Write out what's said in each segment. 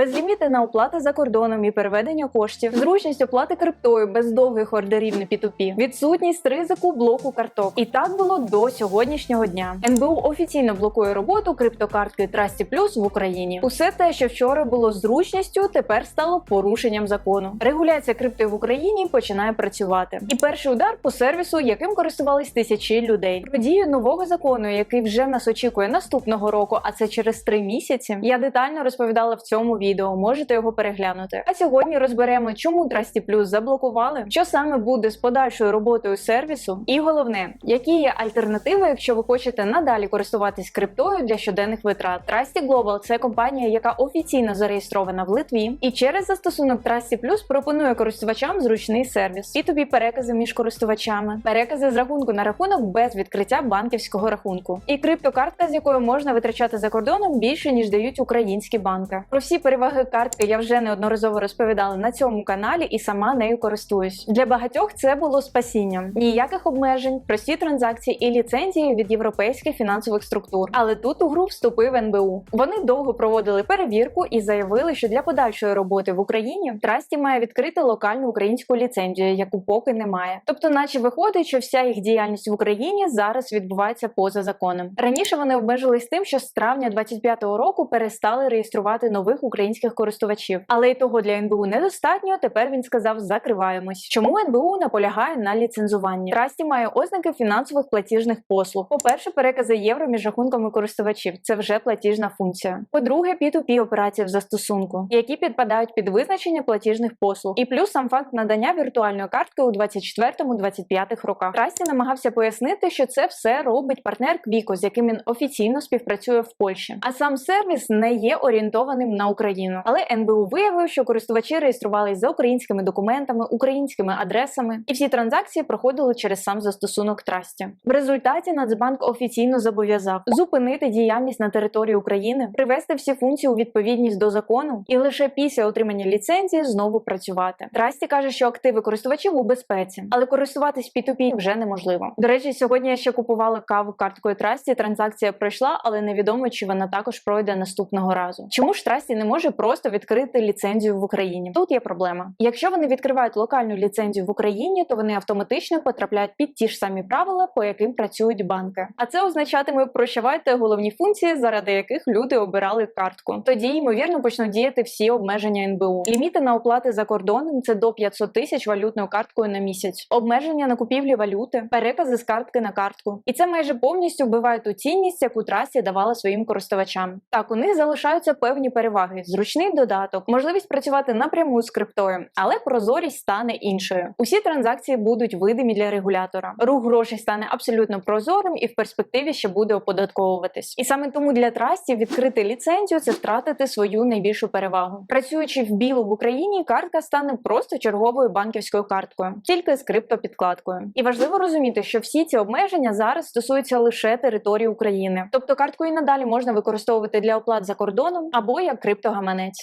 безлімітна оплата за кордоном і переведення коштів, зручність оплати криптою без довгих ордерів на P2P, відсутність ризику блоку карток. І так було до сьогоднішнього дня. НБУ офіційно блокує роботу криптокартки Trusty Plus в Україні. Усе те, що вчора було зручністю, тепер стало порушенням закону. Регуляція крипти в Україні починає працювати. І перший удар по сервісу, яким користувались тисячі людей. Про дію нового закону, який вже нас очікує наступного року, а це через три місяці. Я детально розповідала в цьому відео. Можете його переглянути. А сьогодні розберемо, чому Trusty Plus заблокували, що саме буде з подальшою роботою сервісу, і головне, які є альтернативи, якщо ви хочете надалі користуватись криптою для щоденних витрат. Trusty Global – це компанія, яка офіційно зареєстрована в Литві, і через застосунок Trusty Plus пропонує користувачам зручний сервіс, P2P перекази між користувачами, перекази з рахунку на рахунок без відкриття банківського рахунку, і криптокартка, з якою можна витрачати за кордоном більше ніж дають українські банки. Про всі переваги картки я вже неодноразово розповідала на цьому каналі і сама нею користуюсь. Для багатьох це було спасінням. Ніяких обмежень, прості транзакції і ліцензії від європейських фінансових структур. Але тут у гру вступив НБУ. Вони довго проводили перевірку і заявили, що для подальшої роботи в Україні Трасті має відкрити локальну українську ліцензію, яку поки немає. Тобто, наче виходить, що вся їх діяльність в Україні зараз відбувається поза законом. Раніше вони обмежились тим, що з травня 25-го року перестали реєструвати нових українських користувачів. Але й того для НБУ недостатньо. Тепер він сказав, закриваємось. Чому НБУ наполягає на ліцензуванні? Трасті має ознаки фінансових платіжних послуг. По-перше, перекази євро між рахунками користувачів це вже платіжна функція. По-друге, P2P операції в застосунку, які підпадають під визначення платіжних послуг. І плюс сам факт надання віртуальної картки у 24-25 роках. Трасті намагався пояснити, що це все робить партнер Квіко, з яким він офіційно співпрацює в Польщі. А сам сервіс не є орієнтованим на Україну. Але НБУ виявив, що користувачі реєструвались за українськими документами, українськими адресами, і всі транзакції проходили через сам застосунок Трасті. В результаті Нацбанк офіційно зобов'язав зупинити діяльність на території України, привести всі функції у відповідність до закону і лише після отримання ліцензії знову працювати. Трасті каже, що активи користувачів у безпеці, але користуватись P2P вже неможливо. До речі, сьогодні я ще купувала каву карткою Трасті. Транзакція пройшла, але невідомо, чи вона також пройде наступного разу. Чому ж Трасті не може просто відкрити ліцензію в Україні? Тут є проблема. Якщо вони відкривають локальну ліцензію в Україні, то вони автоматично потрапляють під ті ж самі правила, по яким працюють банки. А це означатиме прощавайте головні функції, заради яких люди обирали картку. Тоді ймовірно почнуть діяти всі обмеження НБУ. Ліміти на оплати за кордоном це до 500 тисяч валютною карткою на місяць, обмеження на купівлі валюти, перекази з картки на картку. І це майже повністю вбиває ту цінність, яку трасі давала своїм користувачам. Так, у них залишаються певні переваги: зручний додаток, можливість працювати напряму з криптою, але прозорість стане іншою. Усі транзакції будуть видимі для регулятора. Рух грошей стане абсолютно прозорим і в перспективі ще буде оподатковуватись. І саме тому для трастів відкрити ліцензію це втратити свою найбільшу перевагу. Працюючи в білу в Україні, картка стане просто черговою банківською карткою, тільки з криптопідкладкою. І важливо розуміти, що всі ці обмеження зараз стосуються лише території України. Тобто картку і надалі можна використовувати для оплат за кордоном або як криптогаманець.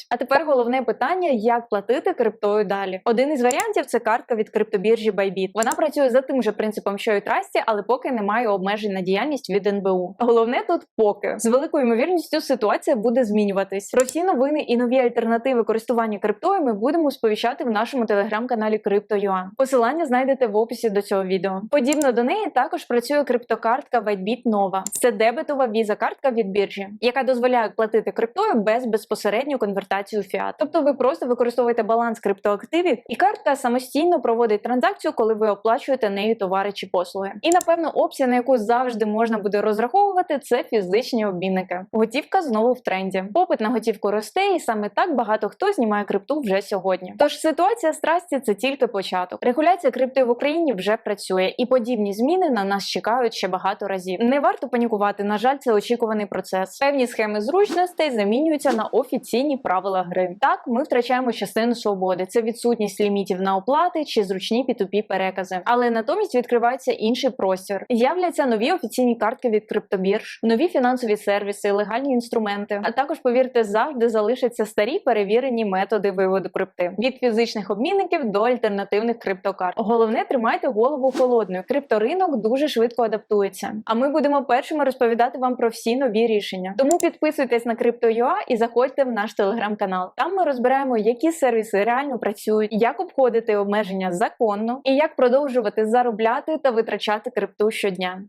А тепер головне питання: як платити криптою далі. Один із варіантів це картка від криптобіржі Bybit. Вона працює за тим же принципом, що і Трасті, але поки немає обмежень на діяльність від НБУ. Головне тут поки з великою ймовірністю ситуація буде змінюватись. Про всі новини і нові альтернативи користування криптою ми будемо сповіщати в нашому телеграм-каналі Crypto.ua. Посилання знайдете в описі до цього відео. Подібно до неї також працює криптокартка WhiteBit Nova. Це дебетова віза-картка від біржі, яка дозволяє платити криптою без безпосередньої конвертації у фіат. Тобто ви просто використовуєте баланс криптоактивів, і картка самостійно проводить транзакцію, коли ви оплачуєте нею товари чи послуги. І напевно опція, на яку завжди можна буде розраховувати, це фізичні обмінники. Готівка знову в тренді. Попит на готівку росте, і саме так багато хто знімає крипту вже сьогодні. Тож ситуація страсті це тільки початок. Регуляція крипти в Україні вже працює, і подібні зміни на нас чекають ще багато разів. Не варто панікувати. На жаль, це очікуваний процес. Певні схеми зручностей замінюються на офіційні правила гри. Так, ми втрачаємо частину свободи. Це відсутність лімітів на оплати чи зручні P2P перекази. Але натомість відкривається інший простір. З'являться нові офіційні картки від криптобірж, нові фінансові сервіси, легальні інструменти. А також, повірте, завжди залишаться старі перевірені методи виводу крипти від фізичних обмінників до альтернативних криптокарт. Головне, тримайте голову холодною. Крипторинок дуже швидко адаптується. А ми будемо першими розповідати вам про всі нові рішення. Тому підписуйтесь на Crypto.ua і заходьте в наш наш телеграм-канал. Там ми розбираємо, які сервіси реально працюють, як обходити обмеження законно і як продовжувати заробляти та витрачати крипту щодня.